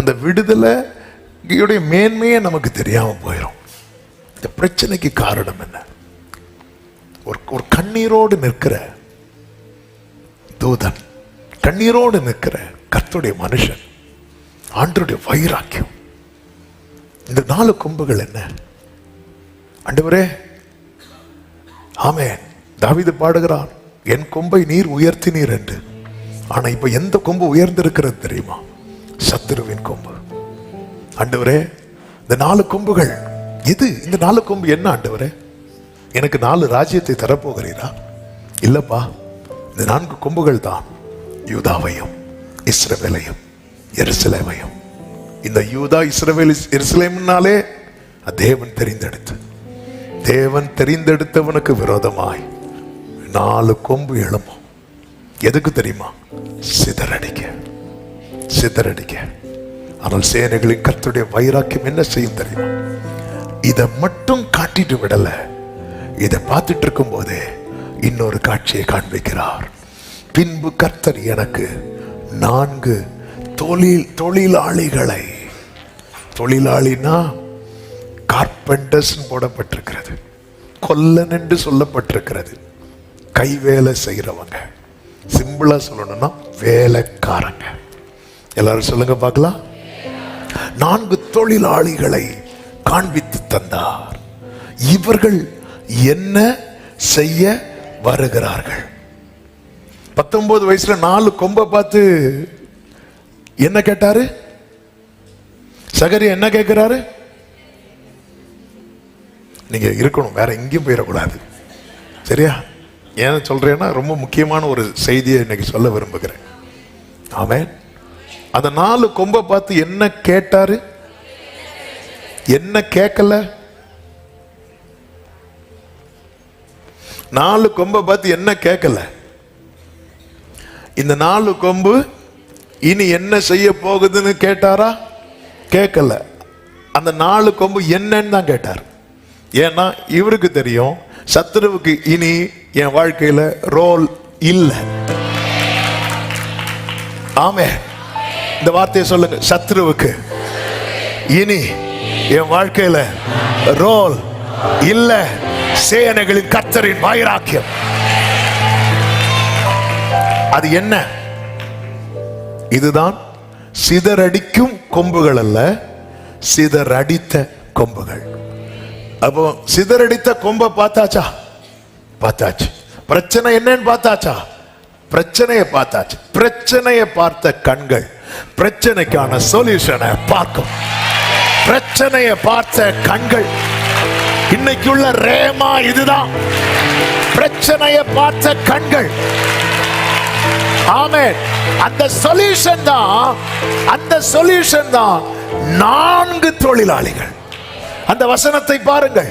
அந்த விடுதலையுடைய மேன்மையே நமக்கு தெரியாம போயிடும் இந்த பிரச்சனைக்கு காரணம் என்ன? ஒரு ஒரு கண்ணீரோடு நிற்கிற தூதன் கண்ணீரோடு நிற்கிற கர்த்துடைய மனுஷன் ஆண்டருடைய வைராக்கியம். இந்த நாலு கொம்புகள் என்ன? ஆண்டவரே ஆமே தாவிது பாடுகிறான் என் கொம்பை நீர் உயர்த்தினீர் என்று. ஆனா இப்ப எந்த கொம்பு உயர்ந்திருக்கிறது தெரியுமா? சத்துருவின் கொம்பு. ஆண்டவரே இந்த நாலு கொம்புகள் எது? இந்த நாலு கொம்பு என்ன ஆண்டவரே? எனக்கு நாலு ராஜ்யத்தை தரப்போகிறீரா? இல்லப்பா இந்த நான்கு கொம்புகள் தான் யூதாவையும் இஸ்ரவேலையும் எருசலேமையும். இந்த யூதா இஸ்ரவேல் எருசலேம்னாலே தேவன் தெரிந்தெடுத்து தேவன் தெரிந்தெடுத்தவனுக்கு விரோதமாய் நாலு கொம்பு எழும்பும். எதுக்கு தெரியுமா? சிதறடிக்க. சிதறடிக்க. ஆனால் சேனைகளின் கத்துடைய வைராக்கியம் என்ன செய்யும் தெரியும்? இதை மட்டும் காட்டிட்டு விடல. இதை பார்த்துட்டு இருக்கும் போதே இன்னொரு காட்சியை காண்பிக்கிறார். பின்பு கர்த்தர் எனக்கு நான்கு தொழில் தொழிலாளிகளை தொழிலாளினா கார்பெண்டர்ஸ் போடப்பட்டிருக்கிறது. கொல்லன் என்று சொல்லப்பட்டிருக்கிறது. கை வேலை செய்கிறவங்க. சிம்பிளா சொல்லணும்னா வேலைக்காரங்க. எல்லாரும் சொல்லுங்க பார்க்கலாம். நான்கு தொழிலாளிகளை காண்பித்து தந்தார். இவர்கள் என்ன செய்ய வருகிறார்கள்? பத்தொன்பது வயசுல நாலு கொம்பை பார்த்து என்ன கேட்டாரு? சகரி என்ன கேட்கிறாரு? நீங்க இருக்கணும் வேற எங்கேயும் போயிடக்கூடாது. சரியா? ஏன் சொல்றேன்னா ரொம்ப முக்கியமான ஒரு செய்தியை இன்னைக்கு சொல்ல விரும்புகிறேன். ஆமேன். அந்த நாலு கொம்பை பார்த்து என்ன கேட்டாரு? என்ன கேட்கல நாலு கொம்பை பார்த்து என்ன கேட்கல இந்த நாலு கொம்பு இனி என்ன செய்ய போகுதுன்னு கேட்டாரா? கேட்கல அந்த நாலு கொம்பு என்னன்னு தான் கேட்டார். ஏன்னா இவருக்கு தெரியும் சத்துருவுக்கு இனி என் வாழ்க்கையில ரோல் இல்லை. ஆமே இந்த வார்த்தையை சொல்லுங்க சத்ருவுக்கு. இனி என் வாழ்க்கையில ரோல் இல்ல சேனைகளின் கத்தரின் வைராக்கியம். அது என்ன? இதுதான் சிதறடிக்கும் கொம்புகள் அல்ல சிதறடித்த கொம்புகள். அப்போ சிதறடித்த கொம்பை பார்த்தாச்சா? பார்த்தாச்சு. பிரச்சனை என்னன்னு பார்த்தாச்சா? பிரச்சனையை பார்த்தாச்சு. பிரச்சனையை பார்த்த கண்கள். பிரச்சனைக்கான சொல்யூஷனை பார்க்கும். பிரச்சனையை பார்த்த கண்கள் இன்னைக்குள்ள ரேமா இதுதான். பிரச்சனையை பார்த்த கண்கள். ஆமே அந்த சொல்யூஷன் தான் அந்த சொல்யூஷன் தான் நான்கு தொழிலாளிகள். அந்த வசனத்தை பாருங்கள்.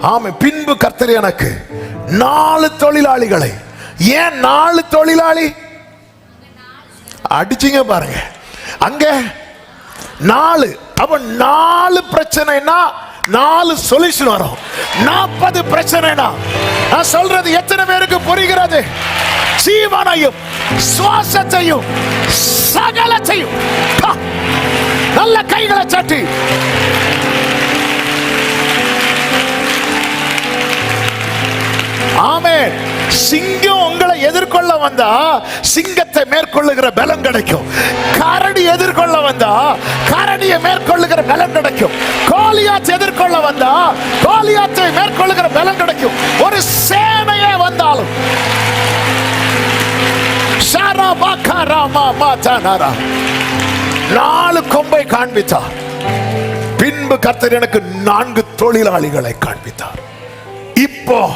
ஆமை பின்பு கர்த்தர் எனக்கு நாலு தொழிலாளிகளை. ஏன் நாலு தொழிலாளி? அடிச்சீங்க பாருங்க. அங்க நாலு அப்ப நாலு பிரச்சனைனா நாலு சொல்யூஷன் வரும். நாற்பது பிரச்சனைனா நான் சொல்றது எத்தனை பேருக்கு புரிகிறது? ஜீவனையும் சுவாசத்தையும் சகலத்தையும். நல்ல கைகளை சட்டி. ஆமேன். சிங்கம் உங்களை எதிர்கொள்ள வந்தா சிங்கத்தை மேற்கொள்ளுகிற பலம் கிடைக்கும். கரடி எதிர்கொள்ள வந்தா கரடியை மேற்கொள்ளுகிற பலம் கிடைக்கும். கோலியாத் எதிர்கொள்ள வந்தா கோலியாத்தை மேற்கொள்ளுகிற பலம் கிடைக்கும். ஒரு சேனையே வந்தாலும். நாலு கொம்பை காண்பித்தார். பின்பு கர்த்தர் எனக்கு நான்கு தொழிலாளிகளை காண்பித்தார். இப்போ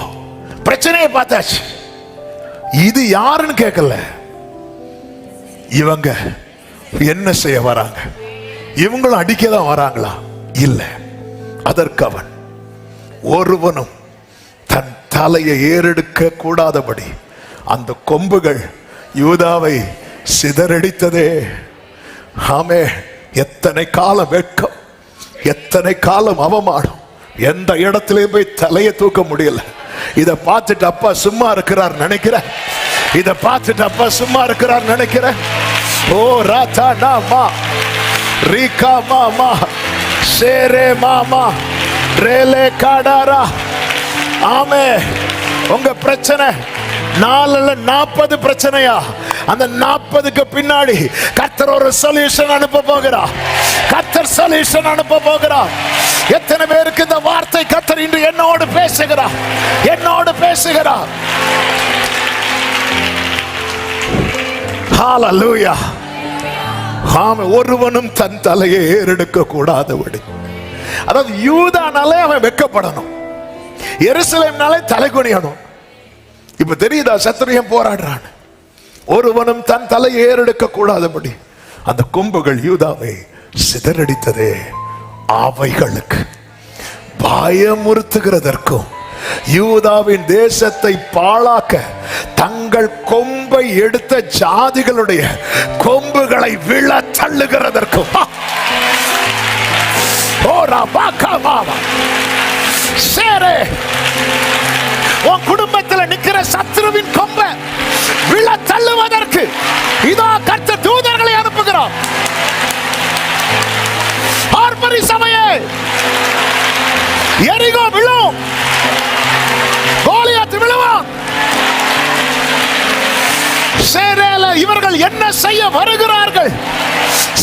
பிரச்சனையை பார்த்தாச்சு. இது யாருன்னு கேட்கல இவங்க என்ன செய்ய வராங்க? இவங்களும் அடிக்க தான் வராங்களா? இல்ல. அதற்கு அவன் ஒருவனும் தன் தலையை ஏறெடுக்க கூடாதபடி அந்த கொம்புகள் யூதாவை சிதறடித்ததே. ஆமே எத்தனை காலம் வெட்கம் எத்தனை காலம் அவமானம். எந்த இடத்துலயும் போய் தலையை தூக்க முடியல? இதை பார்த்துட்டு அப்பா சும்மா இருக்கிறார் நினைக்கிறேன். இதை பார்த்துட்டு அப்பா சும்மா இருக்கிறார் நினைக்கிறேன். ஓ ராதா நாமா ரீகா மாமா சேரே மாமா ரேலே காடாரா. ஆமே உங்க பிரச்சனை நாலுல நாற்பது பிரச்சனையா? அந்த நாற்பதுக்கு பின்னாடி கர்த்தர் ஒரு சொல்யூஷன் அனுப்ப போகிறா கர்த்தர் சொல்யூஷன் அனுப்ப போகிறா எத்தனை பேருக்கு இந்த வார்த்தை கத்தர் இன்று என்னோடு பேசுகிறா என்னோடு பேசுகிறா ஹalleluya ஆமே ஒருவனும் தன் தலையை ஏறெடுக்க கூடாதபடி அதாவது யூதானாலே அவன் வெக்கப்படணும். எருசலேம்னாலே தலைகுனியணும் இப்ப தெரியுதா சத்திரியம் போராடுறான். ஒருவனும் தன் தலையை ஏறெடுக்க கூடாதபடி அந்த கொம்புகள் யூதாவை சிதறடித்ததே. அவைகளுக்கு பயமுறுத்துகிறதற்கும் யூதாவின் தேசத்தை பாழாக்க தங்கள் கொம்பை எடுத்த ஜாதிகளுடைய கொம்புகளை விழ தள்ளுகிறதற்கும் சேரே உன் குடும்பத்தில் நிக்கிற சத்ருவின் கொம்பை விழ தள்ளுவதற்கு இதோ கர்த்த எரிகோ விழும் கோலியாத்து விழுவான் சேரேல இவர்கள் என்ன செய்ய வருகிறார்கள்?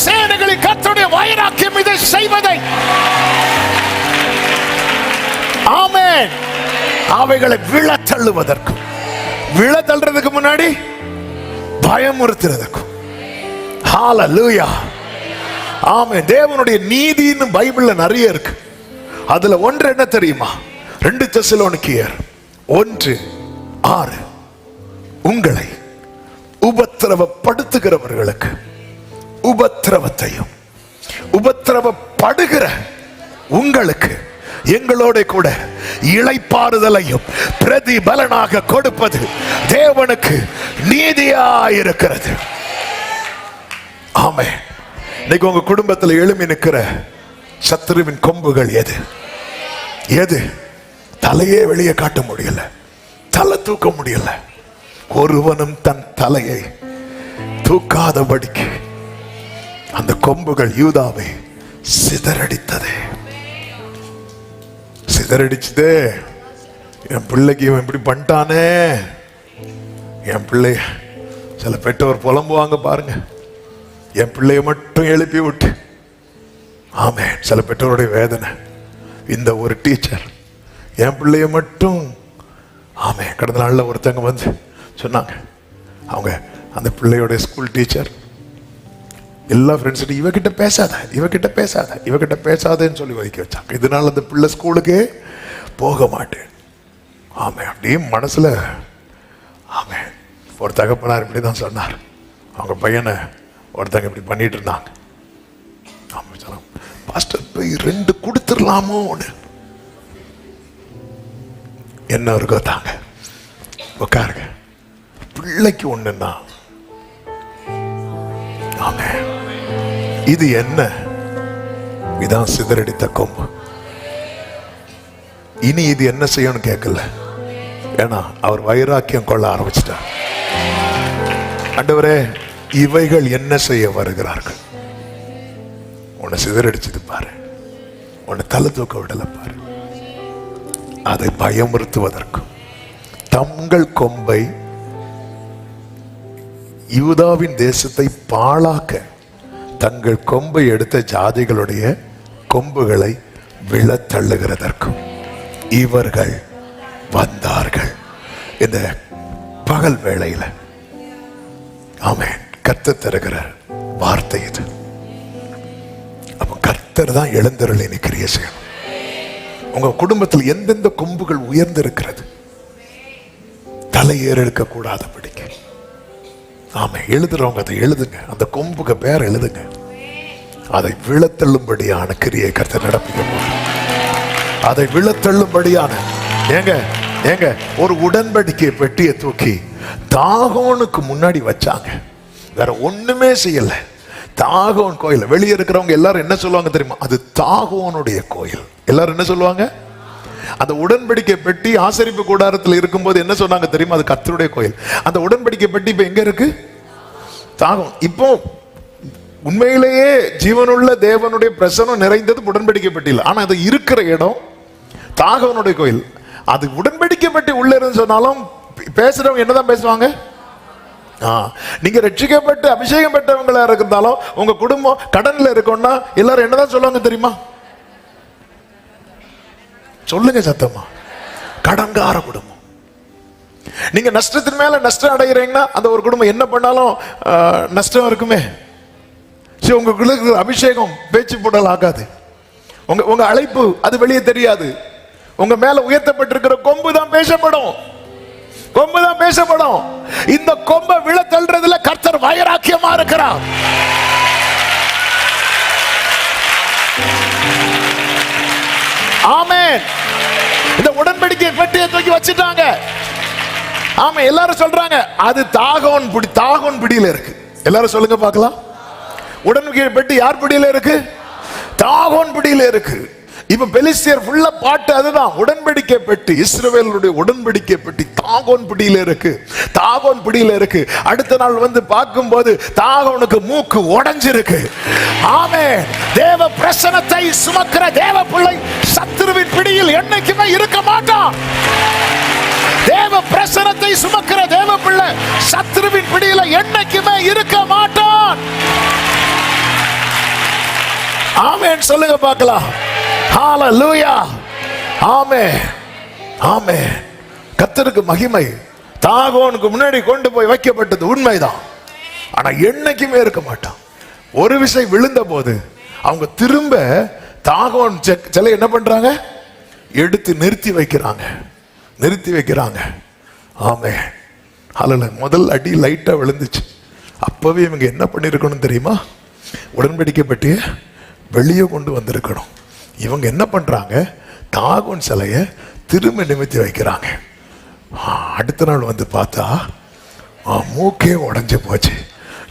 சேனைகளின் கர்த்தருடைய வைராக்கியம் இதை செய்வதை. ஆமென். அவைகளை விழ தள்ளுவதற்கும் விழ தள்ளுறதுக்கு முன்னாடி பயமுறுத்துறதுக்கும் ஹalleluya ஆமென். தேவனுடைய நீதின்னு பைபிள்ல நிறைய இருக்கு. அதுல ஒன்று என்ன தெரியுமா? ரெண்டு தெசலோனிக்கியர் ஒன்று ஆறு. உங்களை உபத்திரவப்படுத்துகிறவர்களுக்கு உபத்திரவத்தையும் உபத்திரவப்படுகிற உங்களுக்கு எங்களோட கூட இளைப்பாறுதலையும் பிரதிபலனாக கொடுப்பது தேவனுக்கு நீதியாயிருக்கிறது. ஆமே இன்னைக்கு உங்க குடும்பத்தில் எழுமி நிற்கிற சத்ருவின் கொம்புகள் எது? எது? தலையே வெளியே காட்ட முடியல. தலை தூக்க முடியல. ஒருவனும் தன் தலையை தூக்காதபடிக்கு அந்த கொம்புகள் யூதாவை சிதறடித்ததே. சிதறடிச்சதே. என் பிள்ளைக்கு இவன் இப்படி பண்ணிட்டானே. என் பிள்ளை சில பெற்றோர் புலம்புவாங்க பாருங்க. என் பிள்ளைய மட்டும் எழுப்பி விட்டு ஆமே சில பெற்றோருடைய வேதனை. இந்த ஒரு டீச்சர் என் பிள்ளைய மட்டும் ஆமே கடந்த நாளில் ஒருத்தங்க வந்து சொன்னாங்க. அவங்க அந்த பிள்ளையோடைய ஸ்கூல் டீச்சர் எல்லா ஃப்ரெண்ட்ஸ்கிட்ட இவகிட்ட பேசாத இவகிட்ட பேசாத இவகிட்ட பேசாதேன்னு சொல்லி ஒதுக்கி வச்சாங்க. இதனால அந்த பிள்ளை ஸ்கூலுக்கே போக மாட்டேன். ஆமே அப்படியே மனசில் ஆமே ஒரு தகப்பனார் இப்படி தான் சொன்னார். அவங்க பையனை ஒருத்தங்க இப்படி பண்ணிட்டு இருந்தாங்க. ஆமாம் சொன்னாங்க பாஸ்டர் போய் ரெண்டு கொடுத்துடலாமோ என்ன இருக்கோ தாங்க உட்காருங்க. பிள்ளைக்கு ஒண்ணுன்னா. ஆமே. இது என்ன? இதான் சிதறடித்த கொம்பு. இனி இது என்ன செய்யணும் கேட்கல. ஏன்னா அவர் வைராக்கியம் கொள்ள ஆரம்பிச்சிட்டார். ஆண்டவரே இவைகள் என்ன செய்ய வருகிறார்கள்? உன்னை சிதறடிச்சது பாரு. உன்னை தலை தூக்க விடல பாரு. அதை பயமுறுத்துவதற்கும் தங்கள் கொம்பை யூதாவின் தேசத்தை பாழாக்க தங்கள் கொம்பை எடுத்த ஜாதிகளுடைய கொம்புகளை விழத்தள்ளுகிறதற்கும் இவர்கள் வந்தார்கள். இந்த பகல் வேளையில. ஆமென். கத்து தருகிற வார்த்தை இது. அப்ப கர்த்தர் தான் எழுந்தருளை நிக்கிறிய செய்யணும் உங்க குடும்பத்தில் எந்தெந்த கொம்புகள் உயர்ந்திருக்கிறது? தலை ஏறெடுக்க கூடாதபடிக்கு ஆமா எழுதுறவங்க அதை எழுதுங்க. அந்த கொம்புக்கு பேர் எழுதுங்க. அதை விழத்தள்ளும்படியான கிரியை கர்த்தர் நடப்பிக்க அதை விழத்தள்ளும்படியான ஏங்க ஏங்க ஒரு உடன்படிக்கை பெட்டியை தூக்கி தாகோனுக்கு முன்னாடி வச்சாங்க. வேற ஒண்ணுமே செய்யல. தாகோன் கோயில். வெளியே இருக்கிறவங்க எல்லாரும் என்ன சொல்லுவாங்க தெரியுமா? அது தாகோனுடைய கோயில். எல்லாரும் என்ன சொல்லுவாங்க? அந்த உடன்படிக்கை பெட்டி ஆசரிப்பு கூடாரத்தில் இருக்கும்போது என்ன சொன்னாங்க தெரியுமா? அது கத்தருடைய கோயில். அந்த உடன்படிக்கை பெட்டி இப்போ எங்க இருக்கு? தாகம் இப்போ உண்மையிலேயே ஜீவனுள்ள தேவனுடைய பிரசனம் நிறைந்தது உடன்படிக்கை பெட்டியில். ஆனால் அது இருக்கிற இடம் தாகவனுடைய கோயில். அது உடன்படிக்கை பெட்டி உள்ள இருந்து சொன்னாலும் பேசுறவங்க என்னதான் பேசுவாங்க? நீங்க ரட்சிக்கப்பட்டு அபிஷேகம் பெற்றவங்களா இருந்தாலும் உங்க குடும்பம் கடன்ல இருக்கோம்னா எல்லாரும் என்னதான் சொல்லுவாங்க தெரியுமா? சொல்லுங்க சத்தமா. கடன்கார குடும்பம். நீங்க நஷ்டத்தின் மேல நஷ்டம் அடைகிறீங்கன்னா அந்த ஒரு குடும்பம் என்ன பண்ணாலும் நஷ்டம் இருக்குமே. சரி உங்களுக்கு அபிஷேகம் பேச்சு போடல் ஆகாது. உங்க உங்க அழைப்பு அது வெளியே தெரியாது. உங்க மேல உயர்த்தப்பட்டிருக்கிற கொம்பு தான் பேசப்படும். கொம்பு தான் பேசப்படும். இந்த கொம்பை விழ தள்ளுறதுல கர்த்தர் வைராக்கியமா இருக்கிறார். ஆமென். இந்த உடன்படிக்கை பெட்டியை தூக்கி வச்சிட்டாங்க. ஆமா எல்லாரும் சொல்றாங்க அது தாகோன் பிடி தாகோன் பிடியில இருக்கு. எல்லாரும் சொல்லுங்க பார்க்கலாம். உடன்படிக்கை பெட்டி யார் பிடியில இருக்கு? தாகோன் பிடியில இருக்கு. இப்ப பெலிஸ்தியர் ஃபுல்லா பாட்டு அதுதான். உடன்படிக்கை பெட்டி. இஸ்ரவேலுடைய உடன்படிக்கை பெட்டி தாகோன் பிடியில இருக்கு. தாகோன் பிடியில இருக்கு. அடுத்த நாள் வந்து பார்க்கும்போது தாகோனுக்கு மூக்கு உடைஞ்சிருக்கு. ஆமே தேவ பிரசனத்தை சுமக்கிற தேவ பிள்ளை சத்துருவின் பிடியில் என்னைக்குமே இருக்க மாட்டான். தேவ பிரசனத்தை சுமக்கிற தேவ பிள்ளை சத்ருவின் பிடியில என்னைக்குமே இருக்க மாட்டான். ஆமென். சொல்லுங்க பார்க்கலாம். ஹalleluya ஆமே ஆமே கத்தருக்கு மகிமை. தாகோனுக்கு முன்னாடி கொண்டு போய் வைக்கப்பட்டது உண்மைதான். ஆனா என்னைக்குமே இருக்க மாட்டான். ஒரு விசை விழுந்த போது அவங்க திரும்ப தாகோன் சிலை என்ன பண்றாங்க? எடுத்து நிறுத்தி வைக்கிறாங்க. நிறுத்தி வைக்கிறாங்க. ஆமே அல்ல முதல் அடி லைட்டா விழுந்துச்சு. அப்பவே இவங்க என்ன பண்ணிருக்கணும் தெரியுமா? உடன்படிக்கை வெளியே கொண்டு வந்திருக்கணும். இவங்க என்ன பண்ணுறாங்க தாகோன் சிலையை திரும்ப நிமித்தி வைக்கிறாங்க. அடுத்த நாள் வந்து பார்த்தா மூக்கே உடஞ்சி போச்சு.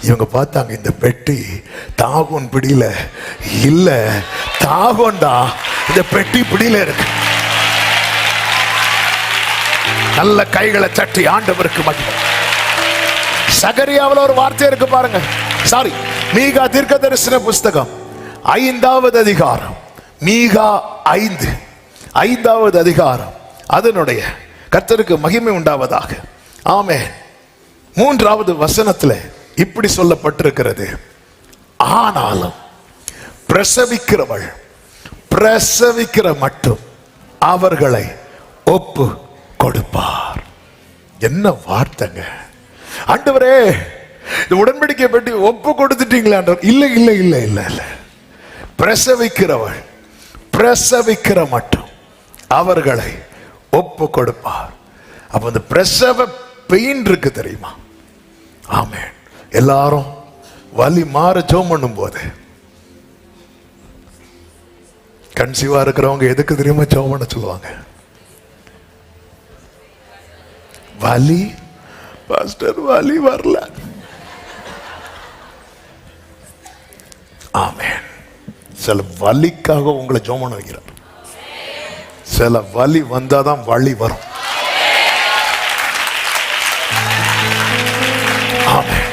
இவங்க பார்த்தாங்க இந்த பெட்டி தாகோன் பிடியில இல்ல தாகோன்டா இந்த பெட்டி பிடியில இருக்கு. நல்ல கைகளை தட்டி ஆண்டவருக்கு மகிமை. சகரியாவில் ஒரு வார்த்தை இருக்கு பாருங்க. சாரி மீகா தீர்க்க தரிசன புஸ்தகம் ஐந்தாவது அதிகாரம். மீகா ஐந்து ஐந்தாவது அதிகாரம் அதனுடைய கர்த்தருக்கு மகிமை உண்டாவதாக. ஆமே மூன்றாவது வசனத்தில் இப்படி சொல்லப்பட்டிருக்கிறது. ஆனாலும் பிரசவிக்கிறவள் பிரசவிக்கிற மட்டும் அவர்களை ஒப்பு கொடுப்பார். என்ன வார்த்தைங்க? ஆண்டவரே இந்த உடன்படிக்கை பற்றி ஒப்பு கொடுத்துட்டீங்களா இல்லை இல்லை இல்லை இல்லை இல்லை. பிரசவிக்கிறவள் பிரசவிக்கிற மட்டும் அவர்களை ஒப்பு கொடுப்பார் அப்ப அந்த பிரசவ பெயின் இருக்கு தெரியுமா? ஆமென். எல்லாரும் வலி மாற ஜோம் பண்ணும் போது கன்சீவா இருக்கிறவங்க எதுக்கு தெரியுமா ஜோம் பண்ண சொல்லுவாங்க? வலி? பாஸ்டர் வலி வரல. ஆமேன். சில வலிக்காக உங்களை ஜோம் பண்ண வைக்கிறார் சில வலி வந்தாதான் வலி வரும். ஆமென்.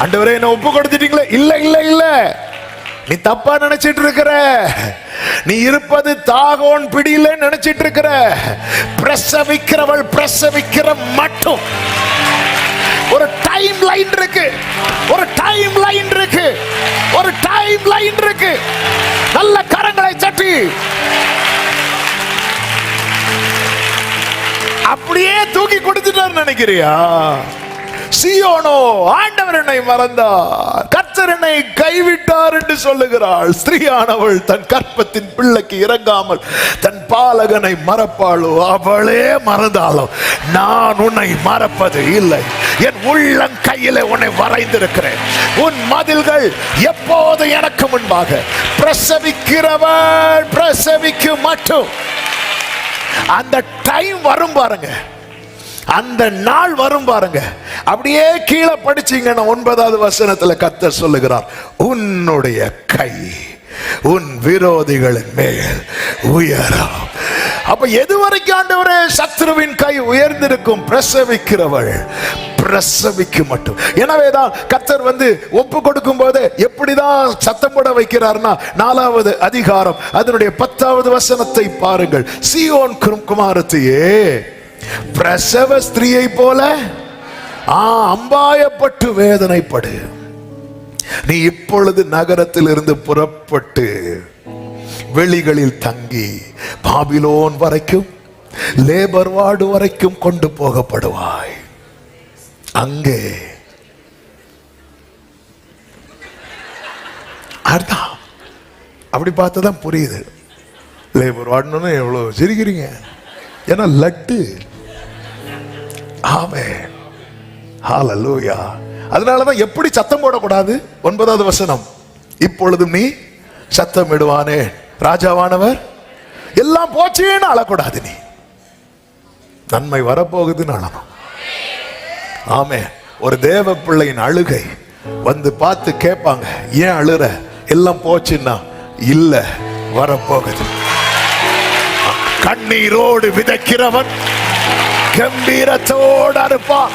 ஆண்டவரே என்ன ஒப்பு கொடுத்துட்டீங்களே? இல்ல இல்ல இல்ல. நீ தப்பா நினைச்சிட்டு இருக்கிற. நீ இருப்பது தாகோன் பிடியில நினைச்சிட்டு இருக்கிற. பிரசவிக்கிறவள் பிரசவிக்கிற மட்டும். ஒரு டைம் லைன் இருக்கு. ஒரு டைம் லைன் இருக்கு. ஒரு டைம் லைன் இருக்கு. நல்ல கரங்களை சட்டி அப்படியே தூக்கி கொடுத்துட்டார் நினைக்கிறியா? சியோனோ ஆண்டவர் என்னை மறந்தார். கர்த்தர் என்னை கைவிட்டார் என்று சொல்லுகிறாள். ஸ்திரீயானவள் தன் கற்பத்தின் பிள்ளைக்கு இறங்காமல் தன் பாலகனை மறப்பாளோ? அவளே மறந்தாளோ? நான் உன்னை மறப்பது இல்லை. என் உள்ளம் கையில உன்னை வரைந்திருக்கிறேன். உன் மதில்கள் எப்போது எனக்கு முன்பாக. பிரசவிக்கிறவள் பிரசவிக்கும் மட்டும். அந்த டைம் வரும் பாருங்க. அந்த நாள் வரும் பாருங்க. அப்படியே கீழே படிச்சீங்கன்னா ஒன்பதாவது வசனத்துல கத்தர் சொல்லுகிறார் உன்னுடைய கை உன் விரோதிகளின் மேல் உயரும். அப்ப எது வரைக்கும் ஆண்டவரே சத்ருவின் கை உயர்ந்திருக்கும்? பிரசவிக்கிறவள் பிரசவிக்கு மட்டும். எனவேதான் கத்தர் வந்து ஒப்பு கொடுக்கும் போது எப்படிதான் சத்தம் போட வைக்கிறார்னா நாலாவது அதிகாரம் அதனுடைய பத்தாவது வசனத்தை பாருங்கள். சியோன் குரும் குமாரத்தையே பிரசவ ஸ்திரீயை போல ஆ அம்பாயப்பட்டு வேதனைப்படு. நீ இப்பொழுது நகரத்தில் இருந்து புறப்பட்டு வெளிகளில் தங்கி பாபிலோன் வரைக்கும் லேபர் வார்டு வரைக்கும் கொண்டு போகப்படுவாய். அங்கே அதான் அப்படி பார்த்தா தான் புரியுது. லேபர் வார்டுன்னு எவ்வளோ சிரிக்கிறீங்க. ஏன்னா லட்டு. ஆமே ஹாலலூயா அதனாலதான் எப்படி சத்தம் போடக்கூடாது? ஒன்பதாவது வசனம். இப்பொழுதும் நீ சத்தம் இடுவானே ராஜாவானவர் எல்லாம் போச்சேன்னு அழக்கூடாது நீ. நன்மை வரப்போகுதுன்னு அழணும். ஆமே ஒரு தேவ பிள்ளையின் அழுகை வந்து பார்த்து கேட்பாங்க ஏன் அழுற? எல்லாம் போச்சுன்னா இல்ல வரப்போகுது. கண்ணீரோடு விதைக்கிறவன். கம்பீரத்தோடு அறுப்பான்